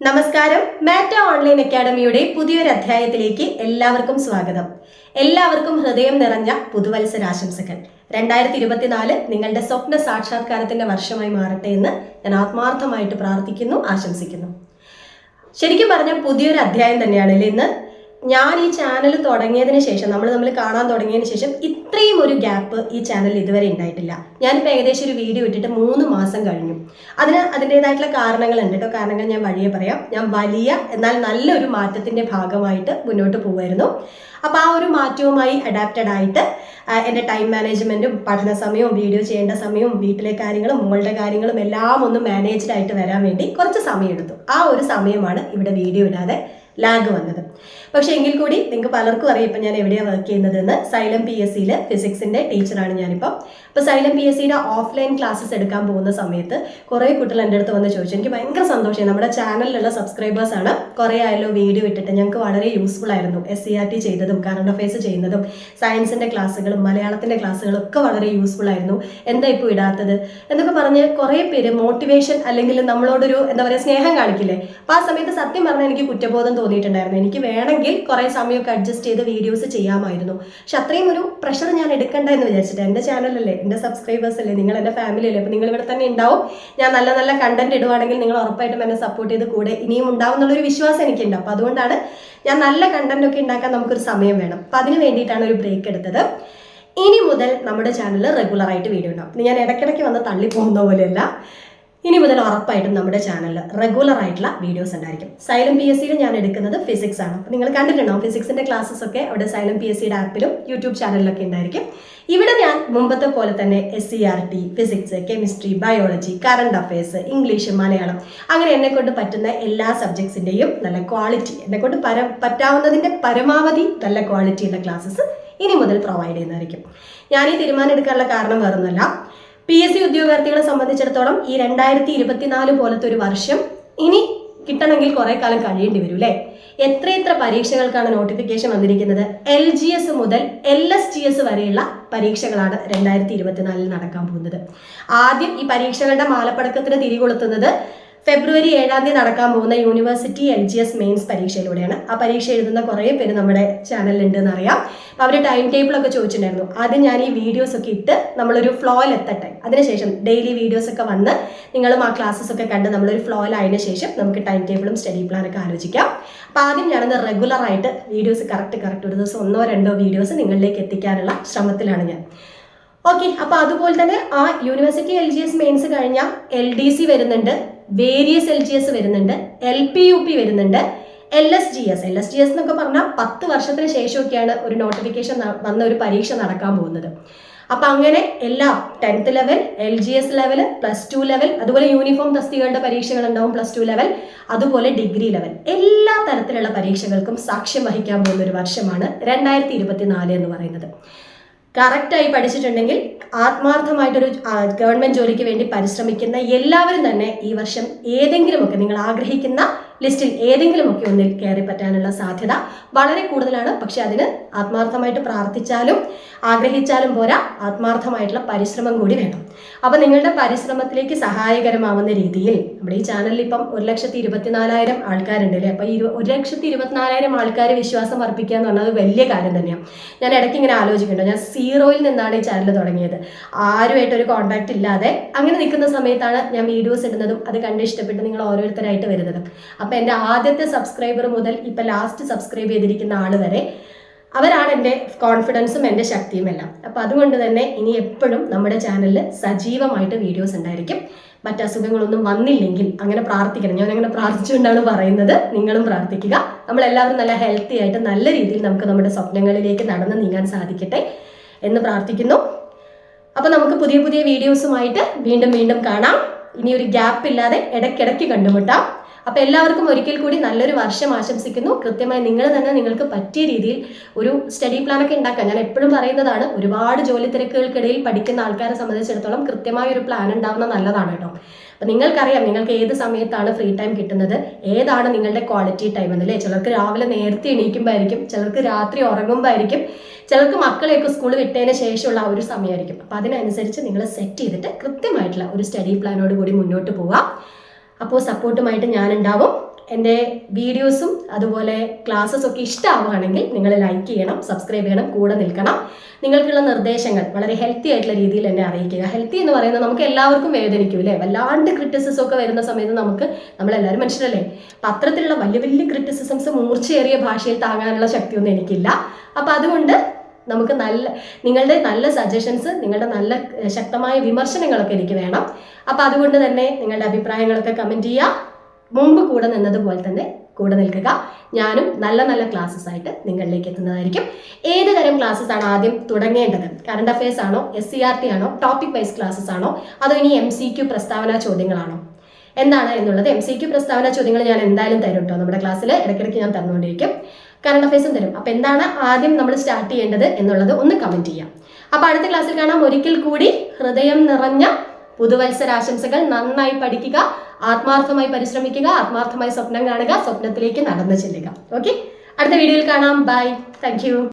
നമസ്കാരം. മാറ്റ ഓൺലൈൻ അക്കാഡമിയുടെ പുതിയൊരു അധ്യായത്തിലേക്ക് എല്ലാവർക്കും സ്വാഗതം. എല്ലാവർക്കും ഹൃദയം നിറഞ്ഞ പുതുവത്സരാശംസകൾ. രണ്ടായിരത്തി ഇരുപത്തിനാല് നിങ്ങളുടെ സ്വപ്ന സാക്ഷാത്കാരത്തിന്റെ വർഷമായി മാറട്ടെ എന്ന് ഞാൻ ആത്മാർത്ഥമായിട്ട് പ്രാർത്ഥിക്കുന്നു ആശംസിക്കുന്നു. ശരിക്കും പറഞ്ഞാൽ പുതിയൊരു അധ്യായം തന്നെയാണ് ഇന്ന്? ഞാൻ ഈ ചാനൽ തുടങ്ങിയതിന് ശേഷം നമ്മൾ നമ്മൾ കാണാൻ തുടങ്ങിയതിന് ശേഷം ഇത്രയും ഒരു ഗ്യാപ്പ് ഈ ചാനലിൽ ഇതുവരെ ഉണ്ടായിട്ടില്ല ഞാനിപ്പോൾ ഏകദേശം ഒരു വീഡിയോ ഇട്ടിട്ട് മൂന്ന് മാസം കഴിഞ്ഞു. അതിന് അതിന്റെതായിട്ടുള്ള കാരണങ്ങളുണ്ട് കേട്ടോ കാരണങ്ങൾ ഞാൻ വഴിയെ പറയാം. ഞാൻ വലിയ എന്നാൽ നല്ലൊരു മാറ്റത്തിന്റെ ഭാഗമായിട്ട് മുന്നോട്ട് പോകുമായിരുന്നു അപ്പോൾ ആ ഒരു മാറ്റവുമായി അഡാപ്റ്റഡ് ആയിട്ട് എന്റെ ടൈം മാനേജ്മെന്റും പഠന സമയവും വീഡിയോ ചെയ്യേണ്ട സമയവും വീട്ടിലെ കാര്യങ്ങളും മോളുടെ കാര്യങ്ങളും എല്ലാം ഒന്ന് മാനേജ്ഡ് ആയിട്ട് വരാൻ വേണ്ടി കുറച്ച് സമയം എടുത്തു ആ ഒരു സമയമാണ് ഇവിടെ വീഡിയോ ഇടാതെ ലാഗ് വന്നത്. പക്ഷെ എങ്കിൽ കൂടി നിങ്ങൾക്ക് പലർക്കും അറിയാം ഇപ്പം ഞാൻ എവിടെയാണ് വർക്ക് ചെയ്യുന്നതെന്ന് സൈലം പി എസ് സിയിൽ ഫിസിക്സിന്റെ ടീച്ചറാണ് ഞാനിപ്പം. അപ്പോൾ സൈലം പി എസ് സിയുടെ ഓഫ്ലൈൻ ക്ലാസ്സസ് എടുക്കാൻ പോകുന്ന സമയത്ത് കുറേ കുട്ടികൾ എന്റെ അടുത്ത് വന്ന് ചോദിച്ചു. എനിക്ക് ഭയങ്കര സന്തോഷമായി. നമ്മുടെ ചാനലിലുള്ള സബ്സ്ക്രൈബേഴ്സാണ് കുറേ ആയല്ലോ വീഡിയോ ഇട്ടിട്ട്. ഞങ്ങൾക്ക് വളരെ യൂസ്ഫുൾ ആയിരുന്നു എസ് സി ആർ ടി ചെയ്തതും കറണ്ട് അഫയേഴ്സ് ചെയ്യുന്നതും സയൻസിന്റെ ക്ലാസ്സുകളും മലയാളത്തിന്റെ ക്ലാസ്സുകളും ഒക്കെ വളരെ യൂസ്ഫുൾ ആയിരുന്നു. എന്താ ഇപ്പോൾ ഇടാത്തത്? എന്നൊക്കെ പറഞ്ഞ് കുറേ പേര് മോട്ടിവേഷൻ അല്ലെങ്കിൽ നമ്മളോടൊരു എന്താ പറയുക സ്നേഹം കാണിക്കില്ലേ? അപ്പോൾ ആ സമയത്ത് സത്യം പറഞ്ഞാൽ എനിക്ക് കുറ്റബോധം തോന്നിയിട്ടുണ്ടായിരുന്നു. എനിക്ക് വേണമെങ്കിൽ കുറേ സമയമൊക്കെ അഡ്ജസ്റ്റ് ചെയ്ത് വീഡിയോസ് ചെയ്യാമായിരുന്നു. പക്ഷെ അത്രയും ഒരു പ്രഷർ ഞാൻ എടുക്കണ്ട എന്ന് വിചാരിച്ചിട്ട് എന്റെ ചാനലല്ലേ എന്റെ സബ്സ്ക്രൈബേഴ്സ് അല്ലേ നിങ്ങൾ എന്റെ ഫാമിലി അല്ലേ അപ്പോൾ നിങ്ങൾ ഇവിടെ തന്നെ ഉണ്ടാവും. ഞാൻ നല്ല നല്ല കണ്ടന്റ് ഇടുവാണെങ്കിൽ നിങ്ങൾ ഉറപ്പായിട്ടും എന്നെ സപ്പോർട്ട് ചെയ്ത് കൂടെ ഇനിയും ഉണ്ടാവും എന്നുള്ളൊരു വിശ്വാസം എനിക്കുണ്ട്. അപ്പോൾ അതുകൊണ്ടാണ് ഞാൻ നല്ല കണ്ടന്റ് ഒക്കെ ഉണ്ടാക്കാൻ നമുക്കൊരു സമയം വേണം. അപ്പോൾ അതിന് വേണ്ടിയിട്ടാണ് ഒരു ബ്രേക്ക് എടുത്തത്. ഇനി മുതൽ നമ്മുടെ ചാനലിൽ റെഗുലറായിട്ട് വീഡിയോ ഉണ്ടാവും ഞാൻ ഇടയ്ക്കിടയ്ക്ക് വന്ന് തള്ളി പോകുന്ന പോലെയല്ല. ഇനി മുതൽ ഉറപ്പായിട്ടും നമ്മുടെ ചാനലിൽ റെഗുലർ ആയിട്ടുള്ള വീഡിയോസ് ഉണ്ടായിരിക്കും. സൈലം പി എസ് സിയിൽ ഞാൻ എടുക്കുന്നത് ഫിസിക്സ് ആണ്. നിങ്ങൾ കണ്ടിട്ടുണ്ടാവും ഫിസിക്സിന്റെ ക്ലാസ്സസ് ഒക്കെ അവിടെ സൈലം പി എസ് സിയുടെ ആപ്പിലും യൂട്യൂബ് ചാനലിലൊക്കെ ഉണ്ടായിരിക്കും. ഇവിടെ ഞാൻ മുമ്പത്തെ പോലെ തന്നെ S C R T physics chemistry biology current affairs English Malayalam അങ്ങനെ എന്നെ കൊണ്ട് പറ്റുന്ന എല്ലാ സബ്ജക്ട്സിന്റെയും നല്ല ക്വാളിറ്റി എന്നെ കൊണ്ട് പര പറ്റാവുന്നതിന്റെ പരമാവധി നല്ല ക്വാളിറ്റിയുള്ള ക്ലാസ്സസ് ഇനി മുതൽ പ്രൊവൈഡ് ചെയ്യുന്നതായിരിക്കും. ഞാൻ ഈ തീരുമാനം എടുക്കാനുള്ള കാരണം വേറൊന്നുമല്ല. പി എസ് സി ഉദ്യോഗാർത്ഥികളെ സംബന്ധിച്ചിടത്തോളം ഈ രണ്ടായിരത്തി ഇരുപത്തിനാല് പോലത്തെ ഒരു വർഷം ഇനി കിട്ടണമെങ്കിൽ കുറെ കാലം കഴിയേണ്ടി വരും അല്ലേ എത്രയെത്ര പരീക്ഷകൾക്കാണ് നോട്ടിഫിക്കേഷൻ വന്നിരിക്കുന്നത്? എൽ ജി എസ് മുതൽ എൽ എസ് ജി എസ് വരെയുള്ള പരീക്ഷകളാണ് രണ്ടായിരത്തി ഇരുപത്തിനാലിൽ നടക്കാൻ പോകുന്നത്. ആദ്യം ഈ പരീക്ഷകളുടെ മാലപ്പടക്കത്തിന് തിരികൊളുത്തുന്നത് ഫെബ്രുവരി ഏഴാം തീയതി നടക്കാൻ പോകുന്ന university L G S mains പരീക്ഷയിലൂടെയാണ്. ആ പരീക്ഷ എഴുതുന്ന കുറേ പേര് നമ്മുടെ ചാനലിലുണ്ട് എന്നറിയാം അപ്പോൾ അവർ ടൈം ടേബിളൊക്കെ ചോദിച്ചിട്ടുണ്ടായിരുന്നു. ആദ്യം ഞാൻ ഈ വീഡിയോസ് ഒക്കെ ഇട്ട് നമ്മളൊരു ഫ്ലോയിൽ എത്തട്ടെ. അതിനുശേഷം ഡെയിലി വീഡിയോസ് ഒക്കെ വന്ന് നിങ്ങളും ആ ക്ലാസ്സസ് ഒക്കെ കണ്ട് നമ്മളൊരു ഫ്ലോയിലായതിനു ശേഷം നമുക്ക് ടൈം ടേബിളും സ്റ്റഡി പ്ലാനൊക്കെ ആലോചിക്കാം. അപ്പോൾ ആദ്യം ഞാനത് റെഗുലറായിട്ട് വീഡിയോസ് കറക്റ്റ് കറക്റ്റ് ഒരു ദിവസം ഒന്നോ രണ്ടോ വീഡിയോസ് നിങ്ങളിലേക്ക് എത്തിക്കാനുള്ള ശ്രമത്തിലാണ് ഞാൻ. ഓക്കെ അപ്പോൾ അതുപോലെ തന്നെ ആ university L G S mains കഴിഞ്ഞാൽ എൽ ഡി സി വരുന്നുണ്ട്. വേരിയസ് എൽ ജി എസ് വരുന്നുണ്ട് എൽ പി യു പി വരുന്നുണ്ട് L S G S L S G S എന്നൊക്കെ പറഞ്ഞാൽ പത്ത് വർഷത്തിന് ശേഷമൊക്കെയാണ് ഒരു നോട്ടിഫിക്കേഷൻ വന്ന ഒരു പരീക്ഷ നടക്കാൻ പോകുന്നത്. അപ്പം അങ്ങനെ എല്ലാ tenth level L G S level plus two level അതുപോലെ യൂണിഫോം തസ്തികളുടെ പരീക്ഷകൾ ഉണ്ടാവും പ്ലസ് ടു ലെവൽ അതുപോലെ ഡിഗ്രി ലെവൽ എല്ലാ തരത്തിലുള്ള പരീക്ഷകൾക്കും സാക്ഷ്യം വഹിക്കാൻ പോകുന്ന ഒരു വർഷമാണ് രണ്ടായിരത്തി ഇരുപത്തിനാല് എന്ന് പറയുന്നത്. കറക്റ്റായി പഠിച്ചിട്ടുണ്ടെങ്കിൽ ആത്മാർത്ഥമായിട്ടൊരു ഗവൺമെന്റ് ജോലിക്ക് വേണ്ടി പരിശ്രമിക്കുന്ന എല്ലാവരും തന്നെ ഈ വർഷം ഏതെങ്കിലുമൊക്കെ നിങ്ങൾ ആഗ്രഹിക്കുന്ന ലിസ്റ്റിൽ ഏതെങ്കിലുമൊക്കെ ഒന്നിൽ കയറി പറ്റാനുള്ള സാധ്യത വളരെ കൂടുതലാണ്. പക്ഷെ അതിന് ആത്മാർത്ഥമായിട്ട് പ്രാർത്ഥിച്ചാലും ആഗ്രഹിച്ചാലും പോരാ ആത്മാർത്ഥമായിട്ടുള്ള പരിശ്രമം കൂടി വേണം. അപ്പം നിങ്ങളുടെ പരിശ്രമത്തിലേക്ക് സഹായകരമാവുന്ന രീതിയിൽ നമ്മുടെ ഈ ചാനലിൽ ഇപ്പം ഒരു ലക്ഷത്തി ഇരുപത്തിനാലായിരം ആൾക്കാരുണ്ട് അല്ലേ? അപ്പം ഇരു ഒരു ലക്ഷത്തി ഇരുപത്തിനാലായിരം ആൾക്കാർ വിശ്വാസം അർപ്പിക്കുക എന്ന് പറഞ്ഞാൽ അത് വലിയ കാര്യം തന്നെയാണ് ഞാൻ ഇടയ്ക്ക് ഇങ്ങനെ ആലോചിക്കുന്നുണ്ട്. ഞാൻ സീറോയിൽ നിന്നാണ് ഈ ചാനൽ തുടങ്ങിയത്. ആരുമായിട്ട് ഒരു കോൺടാക്റ്റ് ഇല്ലാതെ അങ്ങനെ നിൽക്കുന്ന സമയത്താണ് ഞാൻ വീഡിയോസ് ഇടുന്നതും അത് കണ്ട് ഇഷ്ടപ്പെട്ട് നിങ്ങൾ ഓരോരുത്തരായിട്ട് വരുന്നതും. അപ്പോൾ എന്റെ ആദ്യത്തെ സബ്സ്ക്രൈബർ മുതൽ ഇപ്പം ലാസ്റ്റ് സബ്സ്ക്രൈബ് ചെയ്തിരിക്കുന്ന ആൾ വരെ അവരാണ് എന്റെ കോൺഫിഡൻസും എന്റെ ശക്തിയും എല്ലാം. അപ്പോൾ അതുകൊണ്ട് തന്നെ ഇനി എപ്പോഴും നമ്മുടെ ചാനലിൽ സജീവമായിട്ട് വീഡിയോസ് ഉണ്ടായിരിക്കും. മറ്റ് അസുഖങ്ങളൊന്നും വന്നില്ലെങ്കിൽ അങ്ങനെ പ്രാർത്ഥിക്കണം. ഞാൻ അങ്ങനെ പ്രാർത്ഥിച്ചുകൊണ്ടാണ് പറയുന്നത്. നിങ്ങളും പ്രാർത്ഥിക്കുക. നമ്മളെല്ലാവരും നല്ല ഹെൽത്തി ആയിട്ട് നല്ല രീതിയിൽ നമുക്ക് നമ്മുടെ സ്വപ്നങ്ങളിലേക്ക് നടന്ന് നീങ്ങാൻ സാധിക്കട്ടെ എന്ന് പ്രാർത്ഥിക്കുന്നു. അപ്പോൾ നമുക്ക് പുതിയ പുതിയ വീഡിയോസുമായിട്ട് വീണ്ടും വീണ്ടും കാണാം. ഇനി ഒരു ഗ്യാപ്പ് ഇല്ലാതെ ഇടയ്ക്കിടയ്ക്ക് കണ്ടുമുട്ടാം. അപ്പോൾ എല്ലാവർക്കും ഒരിക്കൽ കൂടി നല്ലൊരു വർഷം ആശംസിക്കുന്നു. കൃത്യമായി നിങ്ങൾ തന്നെ നിങ്ങൾക്ക് പറ്റിയ രീതിയിൽ ഒരു സ്റ്റഡി പ്ലാൻ ഒക്കെ ഉണ്ടാക്കാം. ഞാൻ എപ്പോഴും പറയുന്നതാണ് ഒരുപാട് ജോലി തിരക്കുകൾക്കിടയിൽ പഠിക്കുന്ന ആൾക്കാരെ സംബന്ധിച്ചിടത്തോളം കൃത്യമായ ഒരു പ്ലാൻ ഉണ്ടാവുന്ന നല്ലതാണ് കേട്ടോ. അപ്പം നിങ്ങൾക്കറിയാം നിങ്ങൾക്ക് ഏത് സമയത്താണ് ഫ്രീ ടൈം കിട്ടുന്നത് ഏതാണ് നിങ്ങളുടെ ക്വാളിറ്റി ടൈം എന്നല്ലേ ചിലർക്ക് രാവിലെ നേരത്തെ എണീക്കുമ്പോഴായിരിക്കും ചിലർക്ക് രാത്രി ഉറങ്ങുമ്പോഴായിരിക്കും ചിലർക്ക് മക്കളെയൊക്കെ സ്കൂൾ വിട്ടതിന് ശേഷമുള്ള ആ ഒരു സമയമായിരിക്കും. അപ്പോൾ അതിനനുസരിച്ച് നിങ്ങൾ സെറ്റ് ചെയ്തിട്ട് കൃത്യമായിട്ടുള്ള ഒരു സ്റ്റഡി പ്ലാനോട് കൂടി മുന്നോട്ട് പോവാം. അപ്പോൾ സപ്പോർട്ടുമായിട്ട് ഞാനുണ്ടാവും. എന്റെ വീഡിയോസും അതുപോലെ ക്ലാസ്സസ് ഒക്കെ ഇഷ്ടമാവുകയാണെങ്കിൽ നിങ്ങൾ ലൈക്ക് ചെയ്യണം സബ്സ്ക്രൈബ് ചെയ്യണം കൂടെ നിൽക്കണം. നിങ്ങൾക്കുള്ള നിർദ്ദേശങ്ങൾ വളരെ ഹെൽത്തി ആയിട്ടുള്ള രീതിയിൽ എന്നെ അറിയിക്കുക. ഹെൽത്തി എന്ന് പറയുന്നത് നമുക്ക് എല്ലാവർക്കും വേദനിക്കും അല്ലേ? വല്ലാണ്ട് ക്രിറ്റിസിസം ഒക്കെ വരുന്ന സമയത്ത് നമുക്ക് നമ്മളെല്ലാവരും മനുഷ്യരല്ലേ? അപ്പം അത്തരത്തിലുള്ള വലിയ വലിയ ക്രിറ്റിസിസംസ് മൂർച്ചയേറിയ ഭാഷയിൽ താങ്ങാനുള്ള ശക്തിയൊന്നും എനിക്കില്ല. അപ്പം അതുകൊണ്ട് നമുക്ക് നല്ല നിങ്ങളുടെ നല്ല സജഷൻസ് നിങ്ങളുടെ നല്ല ശക്തമായ വിമർശനങ്ങളൊക്കെ എനിക്ക് വേണം. അപ്പം അതുകൊണ്ട് തന്നെ നിങ്ങളുടെ അഭിപ്രായങ്ങളൊക്കെ കമന്റ് ചെയ്യുക മുമ്പ് കൂടെ നിന്നതുപോലെ തന്നെ കൂടെ നിൽക്കുക. ഞാനും നല്ല നല്ല ക്ലാസ്സസ് ആയിട്ട് നിങ്ങളിലേക്ക് എത്തുന്നതായിരിക്കും. ഏത് തരം ക്ലാസ്സസ് ആണ് ആദ്യം തുടങ്ങേണ്ടത്? കറണ്ട് അഫയേഴ്സ് ആണോ എസ് സി ആർ ടി ആണോ ടോപ്പിക് വൈസ് ക്ലാസ്സസ് ആണോ അതോ ഇനി എം സി ക്യു പ്രസ്താവന ചോദ്യങ്ങളാണോ? എന്താണ് എന്നുള്ളത് എം സി ക്യു പ്രസ്താവന ചോദ്യങ്ങൾ ഞാൻ എന്തായാലും തരും കേട്ടോ നമ്മുടെ ക്ലാസ്സിൽ ഇടയ്ക്കിടയ്ക്ക് ഞാൻ തന്നുകൊണ്ടിരിക്കും. കറണ്ട് അഫയേഴ്സും തരും. അപ്പം എന്താണ് ആദ്യം നമ്മൾ സ്റ്റാർട്ട് ചെയ്യേണ്ടത് എന്നുള്ളത് ഒന്ന് കമന്റ് ചെയ്യാം. അപ്പോൾ അടുത്ത ക്ലാസ്സിൽ കാണാം. ഒരിക്കൽ കൂടി ഹൃദയം നിറഞ്ഞ പുതുവത്സരാശംസകൾ നന്നായി പഠിക്കുക ആത്മാർത്ഥമായി പരിശ്രമിക്കുക ആത്മാർത്ഥമായി സ്വപ്നം കാണുക സ്വപ്നത്തിലേക്ക് നടന്നു ചെല്ലുക. ഓക്കെ അടുത്ത വീഡിയോയിൽ കാണാം. Bye thank